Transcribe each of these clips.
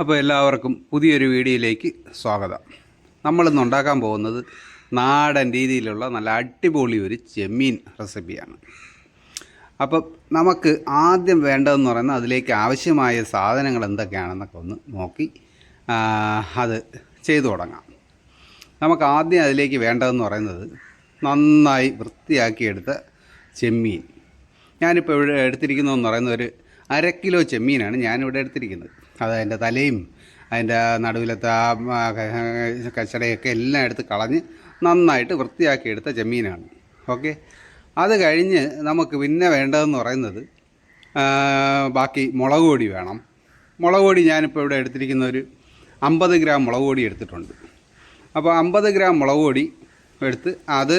അപ്പോൾ എല്ലാവർക്കും പുതിയൊരു വീഡിയോയിലേക്ക് സ്വാഗതം. നമ്മളിന്ന് ഉണ്ടാക്കാൻ പോകുന്നത് നാടൻ രീതിയിലുള്ള നല്ല അടിപൊളി ഒരു ചെമ്മീൻ റെസിപ്പിയാണ്. അപ്പം നമുക്ക് ആദ്യം വേണ്ടതെന്ന് പറയുന്നത് അതിലേക്ക് ആവശ്യമായ സാധനങ്ങൾ എന്തൊക്കെയാണെന്നൊക്കെ ഒന്ന് നോക്കി അത് ചെയ്തു തുടങ്ങാം. നമുക്ക് ആദ്യം അതിലേക്ക് വേണ്ടതെന്ന് പറയുന്നത് നന്നായി വൃത്തിയാക്കിയെടുത്ത ചെമ്മീൻ. ഞാനിപ്പോൾ ഇവിടെ എടുത്തിരിക്കുന്നതെന്ന് പറയുന്ന ഒരു അര കിലോ ചെമ്മീനാണ് ഞാനിവിടെ എടുത്തിരിക്കുന്നത്. അത് അതിന്റെ തലയും അതിന്റെ നടുവിലത്തെ ആ കച്ചടയൊക്കെ എല്ലാം എടുത്ത് കളഞ്ഞ് നന്നായിട്ട് വൃത്തിയാക്കി എടുത്ത ചെമ്മീനാണ്. ഓക്കെ? അത് കഴിഞ്ഞ് നമുക്ക് പിന്നെ വേണ്ടതെന്ന് പറയുന്നത് ബാക്കി മുളക് പൊടി വേണം. മുളക് പൊടി ഞാനിപ്പോൾ ഇവിടെ എടുത്തിരിക്കുന്ന ഒരു അമ്പത് ഗ്രാം മുളക് പൊടി എടുത്തിട്ടുണ്ട്. അപ്പോൾ അമ്പത് ഗ്രാം മുളക് പൊടി എടുത്ത് അത്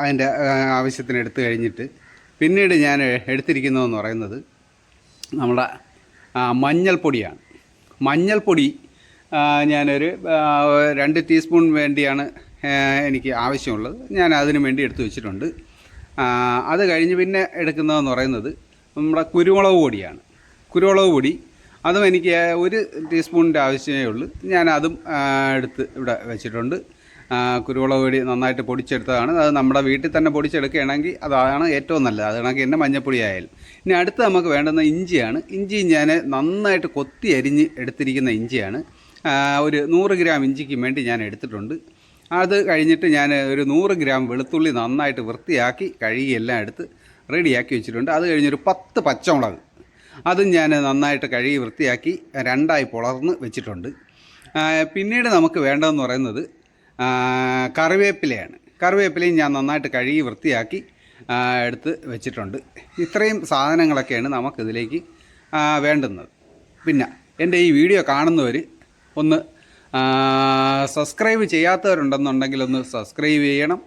അതിന്റെ ആവശ്യത്തിന് എടുത്തു കഴിഞ്ഞിട്ട് പിന്നീട് ഞാൻ എടുത്തിരിക്കുന്നതെന്ന് പറയുന്നത് നമ്മുടെ മഞ്ഞൾപ്പൊടിയാണ്. മഞ്ഞൾപ്പൊടി ഞാനൊരു രണ്ട് ടീസ്പൂൺ വേണ്ടിയാണ് എനിക്ക് ആവശ്യമുള്ളത്. ഞാൻ അതിനു വേണ്ടി എടുത്തു വെച്ചിട്ടുണ്ട്. അത് കഴിഞ്ഞ് പിന്നെ എടുക്കുന്നതെന്ന് പറയുന്നത് നമ്മുടെ കുരുമുളക് പൊടിയാണ്. കുരുമുളക് പൊടി അതും എനിക്ക് ഒരു ടീസ്പൂണിന്റെ ആവശ്യമേ ഉള്ളൂ. ഞാൻ അതും എടുത്ത് ഇവിടെ വെച്ചിട്ടുണ്ട്. കുരുമുളക് പൊടി നന്നായിട്ട് പൊടിച്ചെടുത്തതാണ്. അത് നമ്മുടെ വീട്ടിൽ തന്നെ പൊടിച്ചെടുക്കുകയാണെങ്കിൽ അതാണ് ഏറ്റവും നല്ലത്. അതാണെങ്കിൽ എന്റെ മഞ്ഞപ്പൊടി ആയാലും. ഇനി അടുത്ത് നമുക്ക് വേണ്ടുന്ന ഇഞ്ചിയാണ്. ഇഞ്ചി ഞാൻ നന്നായിട്ട് കൊത്തി അരിഞ്ഞ് എടുത്തിരിക്കുന്ന ഇഞ്ചിയാണ്. ഒരു നൂറ് ഗ്രാം ഇഞ്ചിക്ക് വേണ്ടി ഞാൻ എടുത്തിട്ടുണ്ട്. അത് കഴിഞ്ഞിട്ട് ഞാൻ ഒരു നൂറ് ഗ്രാം വെളുത്തുള്ളി നന്നായിട്ട് വൃത്തിയാക്കി കഴുകി എല്ലാം എടുത്ത് റെഡിയാക്കി വെച്ചിട്ടുണ്ട്. അത് കഴിഞ്ഞൊരു പത്ത് പച്ചമുളക്. അതും ഞാൻ നന്നായിട്ട് കഴുകി വൃത്തിയാക്കി രണ്ടായി പുളർന്ന് വെച്ചിട്ടുണ്ട്. പിന്നീട് നമുക്ക് വേണ്ടതെന്ന് പറയുന്നത് കറിവേപ്പിലയാണ്. കറിവേപ്പിലയും ഞാൻ നന്നായിട്ട് കഴുകി വൃത്തിയാക്കി എടുത്ത് വെച്ചിട്ടുണ്ട്. ഇത്രയും സാധനങ്ങളൊക്കെയാണ് നമുക്കിതിലേക്ക് വേണ്ടുന്നത്. പിന്നെ എന്റെ ഈ വീഡിയോ കാണുന്നവർ ഒന്ന് സബ്സ്ക്രൈബ് ചെയ്യാത്തവരുണ്ടെന്നുണ്ടെങ്കിൽ ഒന്ന് സബ്സ്ക്രൈബ് ചെയ്യണം.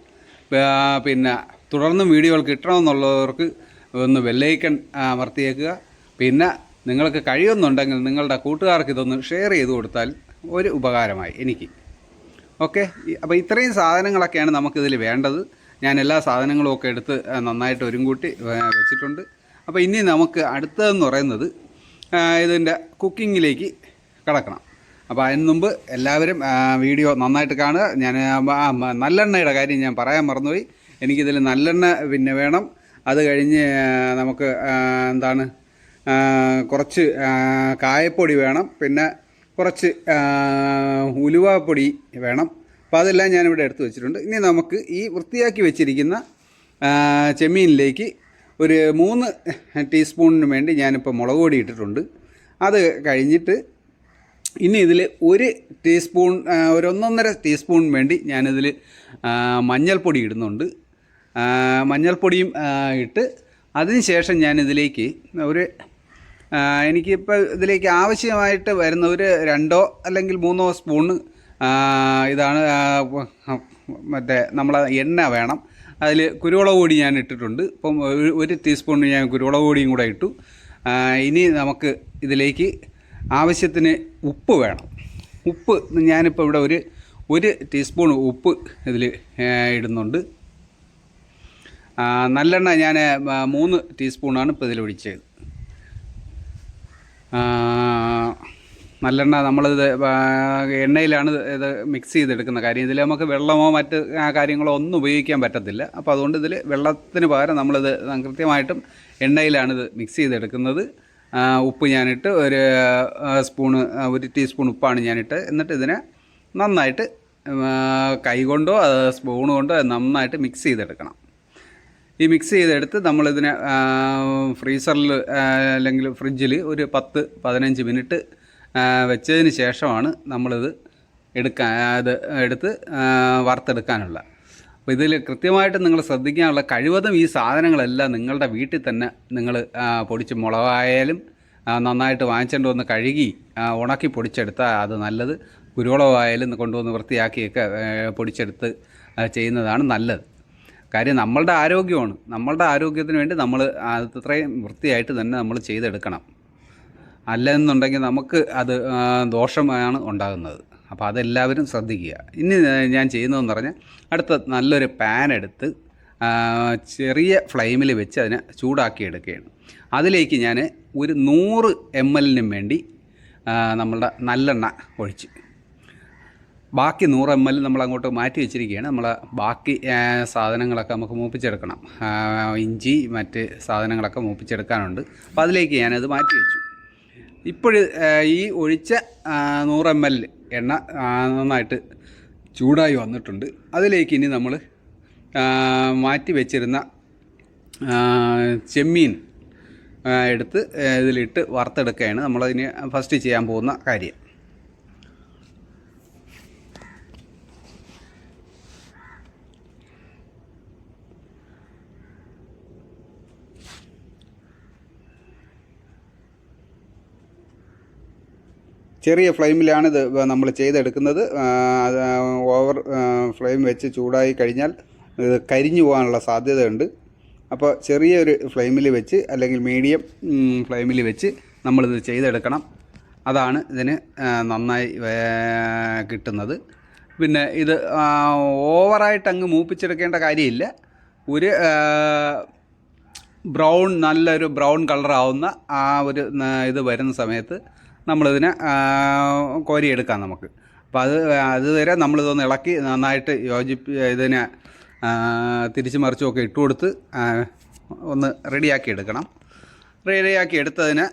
പിന്നെ തുടർന്നും വീഡിയോകൾ കിട്ടണമെന്നുള്ളവർക്ക് ഒന്ന് ബെല്ലൈക്കൺ അമർത്തിയേക്കുക. പിന്നെ നിങ്ങൾക്ക് കഴിയുന്നുണ്ടെങ്കിൽ നിങ്ങളുടെ കൂട്ടുകാർക്ക് ഇതൊന്ന് ഷെയർ ചെയ്ത് കൊടുത്താൽ ഒരു ഉപകാരമായി എനിക്ക്. ഓക്കെ? അപ്പോൾ ഇത്രയും സാധനങ്ങളൊക്കെയാണ് നമുക്കിതിൽ വേണ്ടത്. ഞാൻ എല്ലാ സാധനങ്ങളും ഒക്കെ എടുത്ത് നന്നായിട്ട് ഒരുങ്കൂട്ടി കൂട്ടി വെച്ചിട്ടുണ്ട്. അപ്പോൾ ഇനി നമുക്ക് അടുത്തതെന്ന് പറയുന്നത് ഇതിന്റെ കുക്കിങ്ങിലേക്ക് കിടക്കണം. അപ്പോൾ അതിന് മുമ്പ് എല്ലാവരും വീഡിയോ നന്നായിട്ട് കാണുക. ഞാൻ നല്ലെണ്ണയുടെ കാര്യം ഞാൻ പറയാൻ മറന്നുപോയി. എനിക്കിതിൽ നല്ലെണ്ണ പിന്നെ വേണം. അത് കഴിഞ്ഞ് നമുക്ക് എന്താണ് കുറച്ച് കായപ്പൊടി വേണം. പിന്നെ കുറച്ച് ഉലുവാപ്പൊടി വേണം. അപ്പോൾ അതെല്ലാം ഞാനിവിടെ എടുത്തു വെച്ചിട്ടുണ്ട്. ഇനി നമുക്ക് ഈ വൃത്തിയാക്കി വെച്ചിരിക്കുന്ന ചെമ്മീനിലേക്ക് ഒരു മൂന്ന് ടീസ്പൂണിന് വേണ്ടി ഞാനിപ്പോൾ മുളക് പൊടി ഇട്ടിട്ടുണ്ട്. അത് കഴിഞ്ഞിട്ട് ഇനി ഇതിൽ ഒരു ടീസ്പൂൺ ഒരു ഒന്നൊന്നര ടീസ്പൂൺ വേണ്ടി ഞാനിതിൽ മഞ്ഞൾപ്പൊടി ഇടുന്നുണ്ട്. മഞ്ഞൾപ്പൊടിയും ഇട്ട് അതിന് ശേഷം ഞാനിതിലേക്ക് ഒരു എനിക്കിപ്പോൾ ഇതിലേക്ക് ആവശ്യമായിട്ട് വരുന്ന ഒരു രണ്ടോ അല്ലെങ്കിൽ മൂന്നോ സ്പൂണ് ഇതാണ് മറ്റേ നമ്മളെ എണ്ണ വേണം. അതിൽ കുരുമുളക് പൊടി ഞാൻ ഇട്ടിട്ടുണ്ട്. ഇപ്പം ഒരു- ടീസ്പൂൺ ഞാൻ കുരുമുളക് പൊടിയും കൂടെ ഇട്ടു. ഇനി നമുക്ക് ഇതിലേക്ക് ആവശ്യത്തിന് ഉപ്പ് വേണം. ഉപ്പ് ഞാനിപ്പോൾ ഇവിടെ ഒരു ഒരു ടീസ്പൂൺ ഉപ്പ് ഇതിൽ ഇടുന്നുണ്ട്. നല്ലെണ്ണ ഞാൻ മൂന്ന് ടീസ്പൂണാണ് ഇപ്പോൾ ഇതിൽ ഒഴിച്ചത്. നല്ലെണ്ണ നമ്മളിത് എണ്ണയിലാണ് ഇത് മിക്സ് ചെയ്തെടുക്കുന്ന കാര്യം. ഇതിൽ നമുക്ക് വെള്ളമോ മറ്റ് കാര്യങ്ങളോ ഒന്നും ഉപയോഗിക്കാൻ പറ്റത്തില്ല. അപ്പോൾ അതുകൊണ്ട് ഇതിൽ വെള്ളത്തിന് പകരം നമ്മളിത് കൃത്യമായിട്ടും എണ്ണയിലാണ് ഇത് മിക്സ് ചെയ്തെടുക്കുന്നത് ഉപ്പ് ഞാനിട്ട് ഒരു സ്പൂണ് ഒരു ടീസ്പൂൺ ഉപ്പാണ് ഞാനിട്ട്. എന്നിട്ട് ഇതിനെ നന്നായിട്ട് കൈ കൊണ്ടോ അത് സ്പൂൺ കൊണ്ടോ നന്നായിട്ട് മിക്സ് ചെയ്തെടുക്കണം. ഈ മിക്സ് ചെയ്തെടുത്ത് നമ്മളിതിനെ ഫ്രീസറിൽ അല്ലെങ്കിൽ ഫ്രിഡ്ജിൽ ഒരു പത്ത് പതിനഞ്ച് മിനിറ്റ് വെച്ചതിന് ശേഷമാണ് നമ്മളിത് എടുക്കാൻ അത് എടുത്ത് വറുത്തെടുക്കാനുള്ള. അപ്പോൾ ഇതിൽ കൃത്യമായിട്ട് നിങ്ങൾ ശ്രദ്ധിക്കാനുള്ള കഴിവതും ഈ സാധനങ്ങളെല്ലാം നിങ്ങളുടെ വീട്ടിൽ തന്നെ നിങ്ങൾ പൊടിച്ച് മുളകായാലും നന്നായിട്ട് വാങ്ങിച്ചുകൊണ്ട് വന്ന് കഴുകി ഉണക്കി പൊടിച്ചെടുത്താൽ അത് നല്ലത്. കുരുവളവായാലും കൊണ്ടുവന്ന് വൃത്തിയാക്കിയൊക്കെ പൊടിച്ചെടുത്ത് ചെയ്യുന്നതാണ് നല്ലത്. കാര്യം നമ്മളുടെ ആരോഗ്യമാണ്. നമ്മളുടെ ആരോഗ്യത്തിന് വേണ്ടി നമ്മൾ അത്രയും വൃത്തിയായിട്ട് തന്നെ നമ്മൾ ചെയ്തെടുക്കണം. അല്ലെന്നുണ്ടെങ്കിൽ നമുക്ക് അത് ദോഷമാണ് ഉണ്ടാകുന്നത്. അപ്പോൾ അതെല്ലാവരും ശ്രദ്ധിക്കുക. ഇനി ഞാൻ ചെയ്യുന്നതെന്ന് പറഞ്ഞാൽ അടുത്ത നല്ലൊരു പാൻ എടുത്ത് ചെറിയ ഫ്ലെയിമിൽ വെച്ച് അതിനെ ചൂടാക്കി എടുക്കുകയാണ് അതിലേക്ക് ഞാൻ ഒരു നൂറ് എം എല്ലിനും വേണ്ടി നമ്മളുടെ നല്ലെണ്ണ ഒഴിച്ച്. ബാക്കി നൂറ് എം എൽ നമ്മൾ അങ്ങോട്ട് മാറ്റി വെച്ചിരിക്കുകയാണ്. നമ്മൾ ബാക്കി സാധനങ്ങളൊക്കെ നമുക്ക് മൂപ്പിച്ചെടുക്കണം. ഇഞ്ചി മറ്റ് സാധനങ്ങളൊക്കെ മൂപ്പിച്ചെടുക്കാനുണ്ട്. അപ്പോൾ അതിലേക്ക് ഞാനത് മാറ്റി വെച്ചു. ഇപ്പോഴ് ഈ ഒഴിച്ച നൂറ് എം എൽ എണ്ണ നന്നായിട്ട് ചൂടായി വന്നിട്ടുണ്ട്. അതിലേക്ക് ഇനി നമ്മൾ മാറ്റി വെച്ചിരുന്ന ചെമ്മീൻ എടുത്ത് ഇതിലിട്ട് വറുത്തെടുക്കുകയാണ്. നമ്മളതിന് ഫസ്റ്റ് ചെയ്യാൻ പോകുന്ന കാര്യം. ചെറിയ ഫ്ലെയിമിലാണ് ഇത് നമ്മൾ ചെയ്തെടുക്കുന്നത്. ഓവർ ഫ്ലെയിം വെച്ച് ചൂടായി കഴിഞ്ഞാൽ ഇത് കരിഞ്ഞു പോകാനുള്ള സാധ്യതയുണ്ട്. അപ്പോൾ ചെറിയൊരു ഫ്ലെയിമിൽ വെച്ച് അല്ലെങ്കിൽ മീഡിയം ഫ്ലെയിമിൽ വെച്ച് നമ്മളിത് ചെയ്തെടുക്കണം. അതാണ് ഇതിന് നന്നായി കിട്ടുന്നത്. പിന്നെ ഇത് ഓവറായിട്ട് അങ്ങ് മൂപ്പിച്ചെടുക്കേണ്ട കാര്യമില്ല. ഒരു ബ്രൗൺ നല്ലൊരു ബ്രൗൺ കളറാവുന്ന ആ ഒരു ഇത് വരുന്ന സമയത്ത് നമ്മളിതിനെ കോരിയെടുക്കാം നമുക്ക്. അപ്പോൾ അത് അതുവരെ നമ്മളിതൊന്ന് ഇളക്കി നന്നായിട്ട് യോജിപ്പി ഇതിനെ തിരിച്ചു മറിച്ചുമൊക്കെ ഇട്ട് കൊടുത്ത് ഒന്ന് റെഡിയാക്കി എടുക്കണം. റെഡിയാക്കി എടുത്തതിന്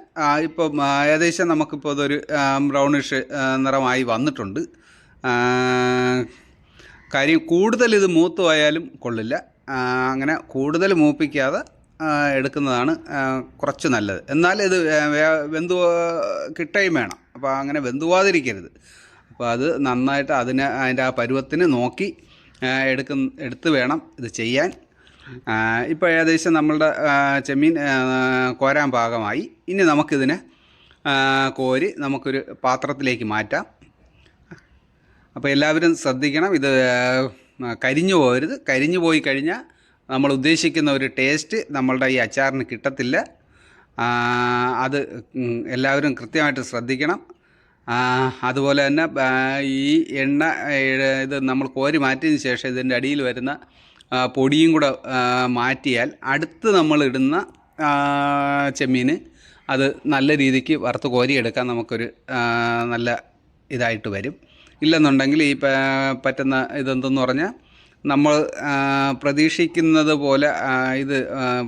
ഇപ്പം ഏകദേശം നമുക്കിപ്പോൾ ഇതൊരു ബ്രൗണിഷ് നിറമായി വന്നിട്ടുണ്ട്. കാര്യം കൂടുതൽ ഇത് മൂത്ത് പോയാലും കൊള്ളില്ല അങ്ങനെ കൂടുതൽ മൂപ്പിക്കാതെ എടുക്കുന്നതാണ് കുറച്ച് നല്ലത്. എന്നാൽ ഇത് വെന്തു കിട്ടുകയും വേണം. അപ്പോൾ അങ്ങനെ വെന്തുവാതിരിക്കരുത്. അപ്പോൾ അത് നന്നായിട്ട് അതിന് അതിന്റെ ആ പരുവത്തിന് നോക്കി എടുക്കുന്ന എടുത്ത് വേണം ഇത് ചെയ്യാൻ. ഇപ്പോൾ ഏകദേശം നമ്മളുടെ ചെമ്മീൻ കോരാൻ പാകമായി. ഇനി നമുക്കിതിനെ കോരി നമുക്കൊരു പാത്രത്തിലേക്ക് മാറ്റാം. അപ്പോൾ എല്ലാവരും ശ്രദ്ധിക്കണം. ഇത് കരിഞ്ഞു പോകരുത്. കരിഞ്ഞു പോയി കഴിഞ്ഞാൽ നമ്മൾ ഉദ്ദേശിക്കുന്ന ഒരു ടേസ്റ്റ് നമ്മളുടെ ഈ അച്ചാറിന് കിട്ടത്തില്ല. അത് എല്ലാവരും കൃത്യമായിട്ട് ശ്രദ്ധിക്കണം. അതുപോലെ തന്നെ ഈ എണ്ണ ഇത് നമ്മൾ കോരി മാറ്റിയതിന് ശേഷം ഇതിന്റെ അടിയിൽ വരുന്ന പൊടിയും കൂടെ മാറ്റിയാൽ അടുത്ത് നമ്മൾ ഇടുന്ന ചെമ്മീന് അത് നല്ല രീതിക്ക് വറുത്ത് കോരിയെടുക്കാൻ നമുക്കൊരു നല്ല ഇതായിട്ട് വരും. ഇല്ലെന്നുണ്ടെങ്കിൽ ഈ പറ്റുന്ന ഇതെന്തെന്ന് പറഞ്ഞാൽ നമ്മൾ പ്രതീക്ഷിക്കുന്നത് പോലെ ഇത്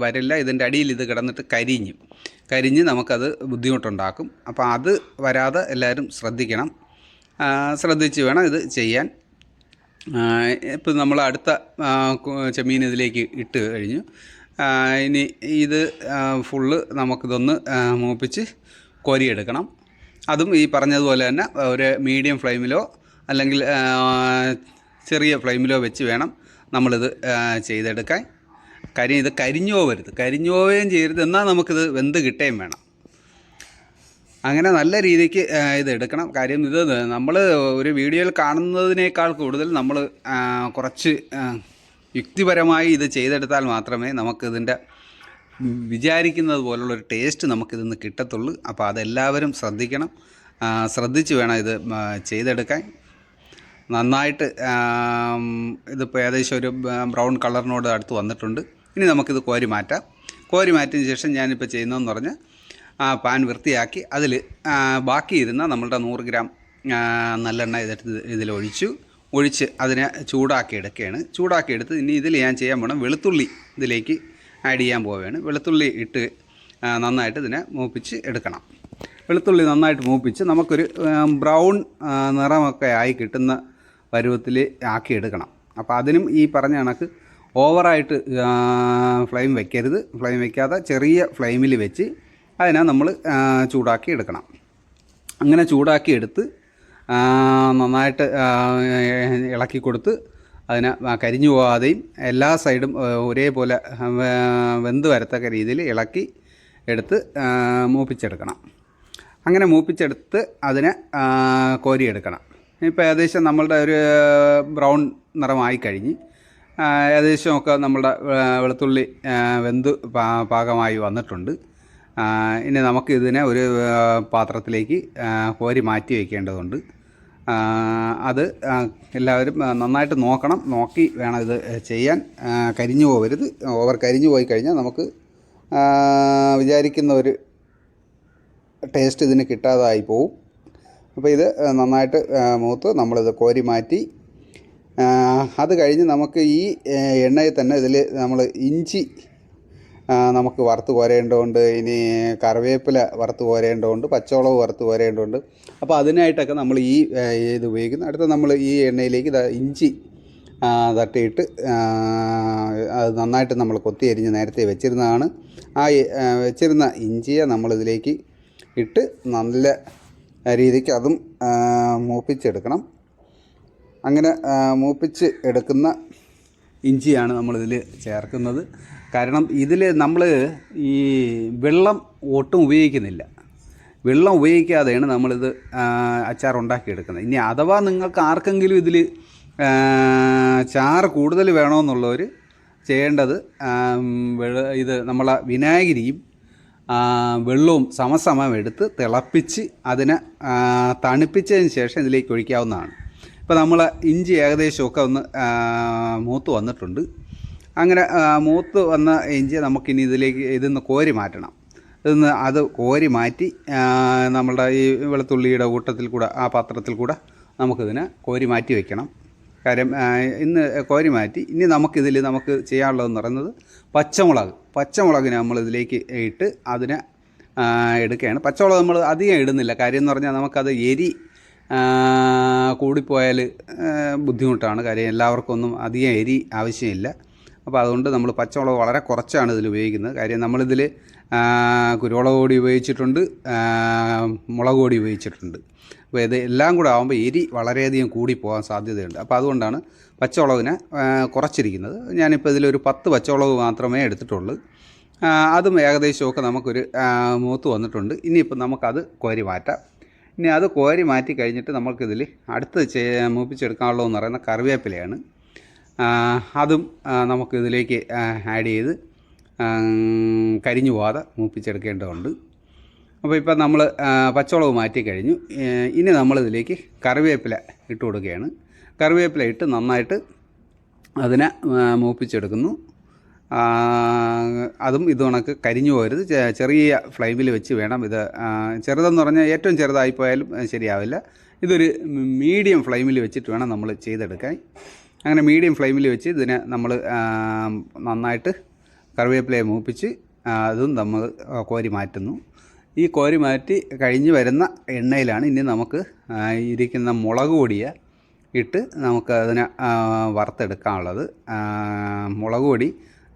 വരില്ല. ഇതിന്റെ അടിയിൽ ഇത് കിടന്നിട്ട് കരിഞ്ഞു. കരിഞ്ഞ് നമുക്കത് ബുദ്ധിമുട്ടുണ്ടാക്കും. അപ്പോൾ അത് വരാതെ എല്ലാവരും ശ്രദ്ധിക്കണം. ശ്രദ്ധിച്ച് വേണം ഇത് ചെയ്യാൻ. ഇപ്പം നമ്മൾ അടുത്ത ചെമ്മീൻ ഇതിലേക്ക് ഇട്ട് കഴിഞ്ഞു. ഇനി ഇത് ഫുള്ള് നമുക്കിതൊന്ന് മൂപ്പിച്ച് കോരിയെടുക്കണം. അതും ഈ പറഞ്ഞതുപോലെ തന്നെ ഒരു മീഡിയം ഫ്ലെയിമിലോ അല്ലെങ്കിൽ ചെറിയ ഫ്ലെയിമിലോ വെച്ച് വേണം നമ്മളിത് ചെയ്തെടുക്കാൻ. കരി ഇത് കരിഞ്ഞു പോകരുത് കരിഞ്ഞു പോവുകയും ചെയ്യരുത്. എന്നാൽ നമുക്കിത് വെന്ത് കിട്ടുകയും വേണം. അങ്ങനെ നല്ല രീതിക്ക് ഇത് എടുക്കണം. കാര്യം ഇത് നമ്മൾ ഒരു വീഡിയോയിൽ കാണുന്നതിനേക്കാൾ കൂടുതൽ നമ്മൾ കുറച്ച് യുക്തിപരമായി ഇത് ചെയ്തെടുത്താൽ മാത്രമേ നമുക്കിതിന്റെ വിചാരിക്കുന്നത് പോലുള്ളൊരു ടേസ്റ്റ് നമുക്കിതിന്ന് കിട്ടത്തുള്ളൂ. അപ്പോൾ അതെല്ലാവരും ശ്രദ്ധിക്കണം. ശ്രദ്ധിച്ച് വേണം ഇത് ചെയ്തെടുക്കാൻ. നന്നായിട്ട് ഇതിപ്പോൾ ഏകദേശം ഒരു ബ്രൗൺ കളറിനോട് അടുത്ത് വന്നിട്ടുണ്ട്. ഇനി നമുക്കിത് കോരി മാറ്റാം. കോരി മാറ്റിയതിന് ശേഷം ഞാനിപ്പോൾ ചെയ്യുന്നതെന്ന് പറഞ്ഞാൽ ആ പാൻ വൃത്തിയാക്കി അതിൽ ബാക്കി ഇരുന്ന നമ്മളുടെ നൂറ് ഗ്രാം നല്ലെണ്ണ ഇതെടുത്ത് ഇതിലൊഴിച്ചു ഒഴിച്ച്. അതിനെ ചൂടാക്കി എടുക്കുകയാണ്. ചൂടാക്കി എടുത്ത് ഇനി ഇതിൽ ഞാൻ ചെയ്യാൻ പോകണം വെളുത്തുള്ളി ഇതിലേക്ക് ആഡ് ചെയ്യാൻ പോവുകയാണ്. വെളുത്തുള്ളി ഇട്ട് നന്നായിട്ട് ഇതിനെ മൂപ്പിച്ച് എടുക്കണം. വെളുത്തുള്ളി നന്നായിട്ട് മൂപ്പിച്ച് നമുക്കൊരു ബ്രൗൺ നിറമൊക്കെ ആയി കിട്ടുന്ന പരുവത്തിൽ ആക്കി എടുക്കണം. അപ്പോൾ അതിനും ഈ പറഞ്ഞ കണക്ക് ഓവറായിട്ട് ഫ്ലെയിം വെക്കരുത്. ഫ്ലെയിം വെക്കാതെ ചെറിയ ഫ്ലെയിമിൽ വെച്ച് അതിനെ നമ്മൾ ചൂടാക്കി എടുക്കണം. അങ്ങനെ ചൂടാക്കി എടുത്ത് നന്നായിട്ട് ഇളക്കി കൊടുത്ത് അതിനെ കരിഞ്ഞു പോകാതെയും എല്ലാ സൈഡും ഒരേപോലെ വെന്ത് വരത്തക്ക രീതിയിൽ ഇളക്കി എടുത്ത് മൂപ്പിച്ചെടുക്കണം. അങ്ങനെ മൂപ്പിച്ചെടുത്ത് അതിനെ കോരിയെടുക്കണം. ഇപ്പോൾ ഏകദേശം നമ്മളുടെ ഒരു ബ്രൗൺ നിറമായി കഴിഞ്ഞ് ഏകദേശമൊക്കെ നമ്മളുടെ വെളുത്തുള്ളി വെന്ത് പാകമായി വന്നിട്ടുണ്ട്. ഇനി നമുക്ക് ഇതിനെ ഒരു പാത്രത്തിലേക്ക് കോരി മാറ്റി വയ്ക്കേണ്ടതുണ്ട് അത് എല്ലാവരും നന്നായിട്ട് നോക്കണം. നോക്കി വേണം ഇത് ചെയ്യാൻ. കരിഞ്ഞു പോകരുത്. ഓവർ കരിഞ്ഞു പോയി കഴിഞ്ഞാൽ നമുക്ക് വിചാരിക്കുന്ന ഒരു ടേസ്റ്റ് ഇതിന് കിട്ടാതായി പോവും. അപ്പോൾ ഇത് നന്നായിട്ട് മൂത്ത് നമ്മളിത് കോരി മാറ്റി. അത് കഴിഞ്ഞ് നമുക്ക് ഈ എണ്ണയിൽ തന്നെ ഇതിൽ നമ്മൾ ഇഞ്ചി നമുക്ക് വറുത്ത് കോരേണ്ടതുണ്ട്. ഇനി കറിവേപ്പില വറുത്ത് കോരേണ്ടതുണ്ട്. പച്ചമുളക് വറുത്ത് കോരേണ്ടതുണ്ട്. അപ്പോൾ അതിനായിട്ടൊക്കെ നമ്മൾ ഈ ഇത് ഉപയോഗിക്കുന്നു. അടുത്ത നമ്മൾ ഈ എണ്ണയിലേക്ക് ഇഞ്ചി തട്ടിയിട്ട് അത് നന്നായിട്ട് നമ്മൾ കൊത്തി അരിഞ്ഞ് നേരത്തെ വെച്ചിരുന്നതാണ്. ആ, വെച്ചിരുന്ന ഇഞ്ചിയെ നമ്മളിതിലേക്ക് ഇട്ട് നല്ല രീതിക്ക് അതും മൂപ്പിച്ചെടുക്കണം. അങ്ങനെ മൂപ്പിച്ച് എടുക്കുന്ന ഇഞ്ചിയാണ് നമ്മളിതിൽ ചേർക്കുന്നത്. കാരണം ഇതിൽ നമ്മൾ ഈ വെള്ളം ഒട്ടും ഉപയോഗിക്കുന്നില്ല. വെള്ളം ഉപയോഗിക്കാതെയാണ് നമ്മളിത് അച്ചാർ ഉണ്ടാക്കിയെടുക്കുന്നത് ഇനി അഥവാ നിങ്ങൾക്ക് ആർക്കെങ്കിലും ഇതിൽ ചാറ് കൂടുതൽ വേണമെന്നുള്ളവർ ചെയ്യേണ്ടത് ഇത് നമ്മളെ വിനാഗിരിയും വെള്ളവും സമസമം എടുത്ത് തിളപ്പിച്ച് അതിനെ തണുപ്പിച്ചതിന് ശേഷം ഇതിലേക്ക് ഒഴിക്കാവുന്നതാണ്. ഇപ്പോൾ നമ്മൾ ഇഞ്ചി ഏകദേശമൊക്കെ ഒന്ന് മൂത്ത് വന്നിട്ടുണ്ട്. അങ്ങനെ മൂത്ത് വന്ന ഇഞ്ചി നമുക്കിനി ഇതിലേക്ക് ഇതിന്ന് കോരി മാറ്റണം. ഇതിന്ന് അത് കോരി മാറ്റി നമ്മളുടെ ഈ വെളുത്തുള്ളിയുടെ കൂട്ടത്തിൽ കൂടെ ആ പാത്രത്തിൽ കൂടെ നമുക്കിതിനെ കോരി മാറ്റി വെക്കണം. കാര്യം ഇന്ന് കോരി മാറ്റി. ഇനി നമുക്കിതിൽ നമുക്ക് ചെയ്യാനുള്ളതെന്ന് പറയുന്നത് പച്ചമുളക്. പച്ചമുളകിനെ നമ്മൾ ഇതിലേക്ക് ഇട്ട് അതിനെ എടുക്കുകയാണ്. പച്ചമുളക് നമ്മൾ അധികം ഇടുന്നില്ല. കാര്യം എന്ന് പറഞ്ഞാൽ നമുക്കത് എരി കൂടിപ്പോയാൽ ബുദ്ധിമുട്ടാണ്. കാര്യം എല്ലാവർക്കും ഒന്നും അധികം എരി ആവശ്യമില്ല. അപ്പോൾ അതുകൊണ്ട് നമ്മൾ പച്ചമുളക് വളരെ കുറച്ചാണ് ഇതിൽ ഉപയോഗിക്കുന്നത്. കാര്യം നമ്മളിതിൽ കുരുമുളക് പൊടി ഉപയോഗിച്ചിട്ടുണ്ട് മുളക് പൊടി ഉപയോഗിച്ചിട്ടുണ്ട്. അപ്പോൾ ഇത് എല്ലാം കൂടെ ആകുമ്പോൾ എരി വളരെയധികം കൂടി പോകാൻ സാധ്യതയുണ്ട്. അപ്പോൾ അതുകൊണ്ടാണ് പച്ചമുളകിനെ കുറച്ചിരിക്കുന്നത്. ഞാനിപ്പോൾ ഇതിലൊരു പത്ത് പച്ചമുളക് മാത്രമേ എടുത്തിട്ടുള്ളൂ. അതും ഏകദേശമൊക്കെ നമുക്കൊരു മൂത്ത് വന്നിട്ടുണ്ട്. ഇനിയിപ്പോൾ നമുക്കത് കോരി മാറ്റാം. ഇനി അത് കോരി മാറ്റി കഴിഞ്ഞിട്ട് നമുക്കിതിൽ അടുത്ത് ചേ മൂപ്പിച്ചെടുക്കാനുള്ളതെന്ന് പറയുന്ന കറിവേപ്പിലയാണ്. അതും നമുക്കിതിലേക്ക് ആഡ് ചെയ്ത് കരിഞ്ഞു പോകാതെ മൂപ്പിച്ചെടുക്കേണ്ടതുണ്ട്. അപ്പോൾ ഇപ്പം നമ്മൾ പച്ചമുളക് മാറ്റി കഴിഞ്ഞു. ഇനി നമ്മളിതിലേക്ക് കറിവേപ്പില ഇട്ട് കൊടുക്കുകയാണ്. കറിവേപ്പില ഇട്ട് നന്നായിട്ട് അതിനെ മൂപ്പിച്ചെടുക്കുന്നു. അതും ഇത് കണക്ക് കരിഞ്ഞു പോകരുത്. ചെറിയ ഫ്ലെയിമിൽ വെച്ച് വേണം ഇത് ചെറുതെന്ന് പറഞ്ഞാൽ ഏറ്റവും ചെറുതായി പോയാലും ശരിയാവില്ല. ഇതൊരു മീഡിയം ഫ്ലെയിമിൽ വെച്ചിട്ട് വേണം നമ്മൾ ചെയ്തെടുക്കാൻ. അങ്ങനെ മീഡിയം ഫ്ലെയിമിൽ വെച്ച് ഇതിനെ നമ്മൾ നന്നായിട്ട് കറിവേപ്പിലയെ മൂപ്പിച്ച് അതും നമ്മൾ കോരി മാറ്റുന്നു. ഈ കോരി മാറ്റി കഴിഞ്ഞ് വരുന്ന എണ്ണയിലാണ് ഇനി നമുക്ക് ഇരിക്കുന്ന മുളക് പൊടിയെ ഇട്ട് നമുക്ക് അതിനെ വറുത്തെടുക്കാനുള്ളത്. മുളക് പൊടി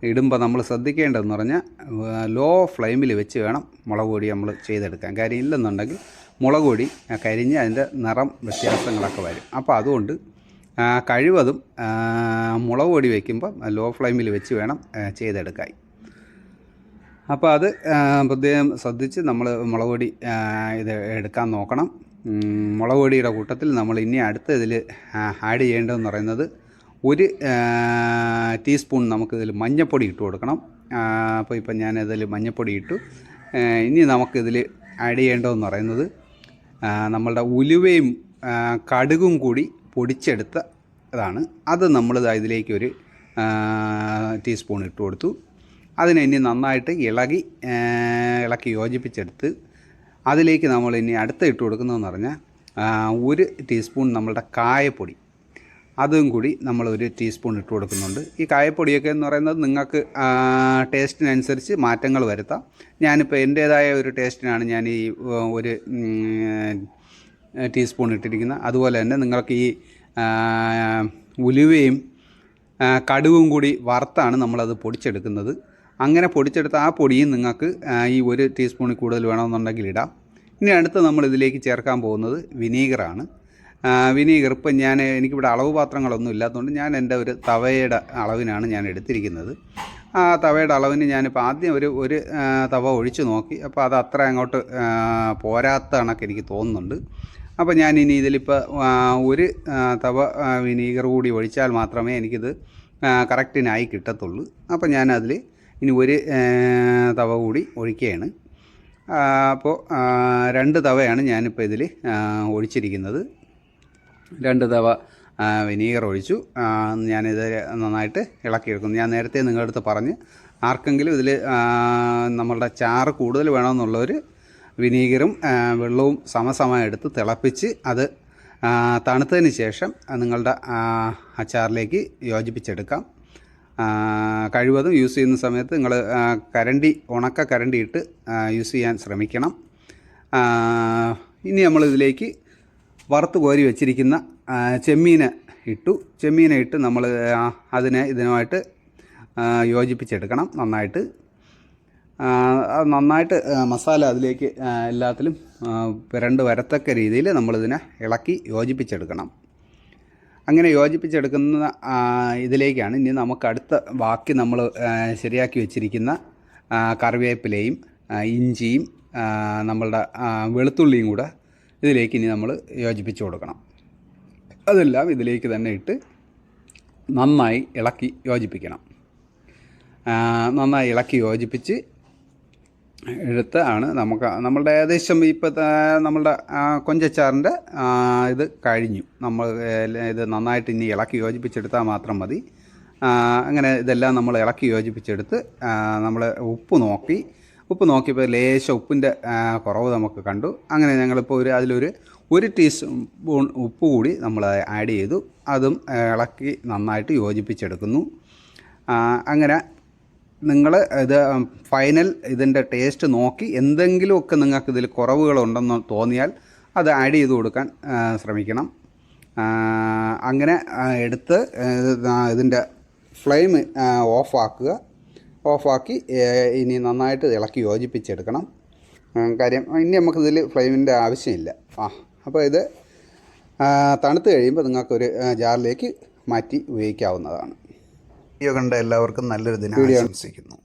ഇടുമ്പോൾ നമ്മൾ ശ്രദ്ധിക്കേണ്ടതെന്ന് പറഞ്ഞാൽ ലോ ഫ്ലെയിമിൽ വെച്ച് വേണം മുളക് പൊടി നമ്മൾ ചെയ്തെടുക്കാൻ. കാര്യം ഇല്ലെന്നുണ്ടെങ്കിൽ മുളക് പൊടി കരിഞ്ഞ് അതിന്റെ നിറം വ്യത്യാസങ്ങളൊക്കെ വരും. അപ്പോൾ അതുകൊണ്ട് കഴിവതും മുളക് പൊടി വയ്ക്കുമ്പോൾ ലോ ഫ്ലെയിമിൽ വെച്ച് വേണം ചെയ്തെടുക്കാൻ. അപ്പോൾ അത് പ്രത്യേകം ശ്രദ്ധിച്ച് നമ്മൾ മുളക് പൊടി ഇത് എടുക്കാൻ നോക്കണം. മുളക് പൊടിയുടെ കൂട്ടത്തിൽ നമ്മൾ ഇനി അടുത്ത ഇതിൽ ആഡ് ചെയ്യേണ്ടതെന്ന് പറയുന്നത് ഒരു ടീസ്പൂൺ നമുക്കിതിൽ മഞ്ഞൾപ്പൊടി ഇട്ട് കൊടുക്കണം. അപ്പോൾ ഇപ്പം ഞാനതിൽ മഞ്ഞൾപ്പൊടി ഇട്ടു. ഇനി നമുക്കിതിൽ ആഡ് ചെയ്യേണ്ടതെന്ന് പറയുന്നത് നമ്മളുടെ ഉലുവയും കടുകും കൂടി പൊടിച്ചെടുത്ത ഇതാണ് അത് നമ്മൾ ഇതിലേക്ക് ഒരു ടീസ്പൂൺ ഇട്ട് കൊടുത്തു. അതിനെ ഇനി നന്നായിട്ട് ഇളകി ഇളക്കി യോജിപ്പിച്ചെടുത്ത് അതിലേക്ക് നമ്മൾ ഇനി അടുത്ത് ഇട്ട് കൊടുക്കുന്നതെന്ന് പറഞ്ഞാൽ ഒരു ടീസ്പൂൺ നമ്മളുടെ കായപ്പൊടി. അതും കൂടി നമ്മൾ ഒരു ടീസ്പൂൺ ഇട്ട് കൊടുക്കുന്നുണ്ട്. ഈ കായപ്പൊടിയൊക്കെ എന്ന് പറയുന്നത് നിങ്ങൾക്ക് ടേസ്റ്റിനനുസരിച്ച് മാറ്റങ്ങൾ വരുത്താം. ഞാനിപ്പോൾ എന്റേതായ ഒരു ടേസ്റ്റിനാണ് ഞാൻ ഈ ഒരു ടീസ്പൂൺ ഇട്ടിരിക്കുന്നത് അതുപോലെ തന്നെ നിങ്ങൾക്ക് ഈ ഉലുവയും കടുവും കൂടി വറുത്താണ് നമ്മളത് പൊടിച്ചെടുക്കുന്നത്. അങ്ങനെ പൊടിച്ചെടുത്ത ആ പൊടിയും നിങ്ങൾക്ക് ഈ ഒരു ടീസ്പൂണിൽ കൂടുതൽ വേണമെന്നുണ്ടെങ്കിൽ ഇടാം. ഇനി അടുത്ത് നമ്മൾ ഇതിലേക്ക് ചേർക്കാൻ പോകുന്നത് വിനീഗറാണ്. വിനീഗർ ഇപ്പം ഞാൻ എനിക്കിവിടെ അളവ് പാത്രങ്ങളൊന്നും ഇല്ലാത്തതുകൊണ്ട് ഞാൻ എന്റെ ഒരു തവയുടെ അളവിനാണ് ഞാൻ എടുത്തിരിക്കുന്നത്. ആ തവയുടെ അളവിന് ഞാനിപ്പോൾ ആദ്യം ഒരു ഒരു തവ ഒഴിച്ചു നോക്കി. അപ്പോൾ അത് അത്ര അങ്ങോട്ട് പോരാത്ത കണക്ക് എനിക്ക് തോന്നുന്നുണ്ട്. അപ്പോൾ ഞാൻ ഇനി ഇതിലിപ്പോൾ ഒരു തവ വിനീഗർ കൂടി ഒഴിച്ചാൽ മാത്രമേ എനിക്കിത് കറക്റ്റിനായി കിട്ടത്തുള്ളൂ. അപ്പോൾ ഞാനതിൽ ഇനി ഒരു തവ കൂടി ഒഴിക്കുകയാണ്. അപ്പോൾ രണ്ട് തവയാണ് ഞാനിപ്പോൾ ഇതിൽ ഒഴിച്ചിരിക്കുന്നത്. രണ്ട് തവ വിനീഗർ ഒഴിച്ചു. ഞാനിത് നന്നായിട്ട് ഇളക്കിയെടുക്കുന്നു. ഞാൻ നേരത്തെ നിങ്ങളുടെ അടുത്ത് പറഞ്ഞ് ആർക്കെങ്കിലും ഇതിൽ നമ്മളുടെ ചാറ് കൂടുതൽ വേണമെന്നുള്ളവർ വിനീഗറും വെള്ളവും സമസമം എടുത്ത് തിളപ്പിച്ച് അത് തണുത്തതിന് ശേഷം നിങ്ങളുടെ അച്ചാറിലേക്ക് യോജിപ്പിച്ചെടുക്കാം. കഴിവതും യൂസ് ചെയ്യുന്ന സമയത്ത് നിങ്ങൾ കരണ്ടി ഉണക്ക കരണ്ടി ഇട്ട് യൂസ് ചെയ്യാൻ ശ്രമിക്കണം. ഇനി ഇനി നമ്മളിതിലേക്ക് വറുത്ത് കോരി വെച്ചിരിക്കുന്ന ചെമ്മീനെ ഇട്ടു. ചെമ്മീനെ ഇട്ട് നമ്മൾ അതിനെ ഇതിനുമായിട്ട് യോജിപ്പിച്ചെടുക്കണം നന്നായിട്ട്. നന്നായിട്ട് മസാല അതിലേക്ക് എല്ലാത്തിലും രണ്ട് വരത്തക്ക രീതിയിൽ നമ്മളിതിനെ ഇളക്കി യോജിപ്പിച്ചെടുക്കണം. അങ്ങനെ യോജിപ്പിച്ചെടുക്കുന്ന ഇതിലേക്കാണ് ഇനി നമുക്ക് അടുത്ത ബാക്കി നമ്മൾ ശരിയാക്കി വെച്ചിരിക്കുന്ന കറിവേപ്പിലയും ഇഞ്ചിയും നമ്മളുടെ വെളുത്തുള്ളിയും കൂടെ ഇതിലേക്ക് ഇനി നമ്മൾ യോജിപ്പിച്ച് കൊടുക്കണം. അതെല്ലാം ഇതിലേക്ക് തന്നെ ഇട്ട് നന്നായി ഇളക്കി യോജിപ്പിക്കണം. നന്നായി ഇളക്കി യോജിപ്പിച്ച് എടുത്ത് ആണ്. നമുക്ക് നമ്മളുടെ ഏകദേശം ഇപ്പോഴത്തെ നമ്മളുടെ കൊഞ്ചച്ചാറിന്റെ ഇത് കഴിഞ്ഞു. നമ്മൾ ഇത് നന്നായിട്ട് ഇനി ഇളക്കി യോജിപ്പിച്ചെടുത്താൽ മാത്രം മതി. അങ്ങനെ ഇതെല്ലാം നമ്മൾ ഇളക്കി യോജിപ്പിച്ചെടുത്ത് നമ്മൾ ഉപ്പ് നോക്കി. ഉപ്പ് നോക്കിയപ്പോൾ ലേശം ഉപ്പിന്റെ കുറവ് നമുക്ക് കണ്ടു. അങ്ങനെ ഞങ്ങളിപ്പോൾ ഒരു അതിലൊരു ഒരു ടീസ്പൂൺ ഉപ്പ് കൂടി നമ്മൾ ആഡ് ചെയ്തു. അതും ഇളക്കി നന്നായിട്ട് യോജിപ്പിച്ചെടുക്കുന്നു. അങ്ങനെ നിങ്ങൾ ഇത് ഫൈനൽ ഇതിന്റെ ടേസ്റ്റ് നോക്കി എന്തെങ്കിലുമൊക്കെ നിങ്ങൾക്ക് ഇതിൽ കുറവുകളുണ്ടെന്ന് തോന്നിയാൽ അത് ആഡ് ചെയ്ത് കൊടുക്കാൻ ശ്രമിക്കണം. അങ്ങനെ എടുത്ത് ഇതിന്റെ ഫ്ലെയിം ഓഫാക്കുക ഓഫാക്കി ഇനി നന്നായിട്ട് ഇളക്കി യോജിപ്പിച്ചെടുക്കണം. കാര്യം ഇനി നമുക്ക് നമുക്കിതിൽ ഫ്ലെയിമിന്റെ ആവശ്യമില്ല. ആ അപ്പോൾ ഇത് തണുത്ത് കഴിയുമ്പോൾ നിങ്ങൾക്കൊരു ജാറിലേക്ക് മാറ്റി ഉപയോഗിക്കാവുന്നതാണ്. വീഡിയോ കണ്ട എല്ലാവർക്കും നല്ലൊരു ദിനം ആശംസിക്കുന്നു.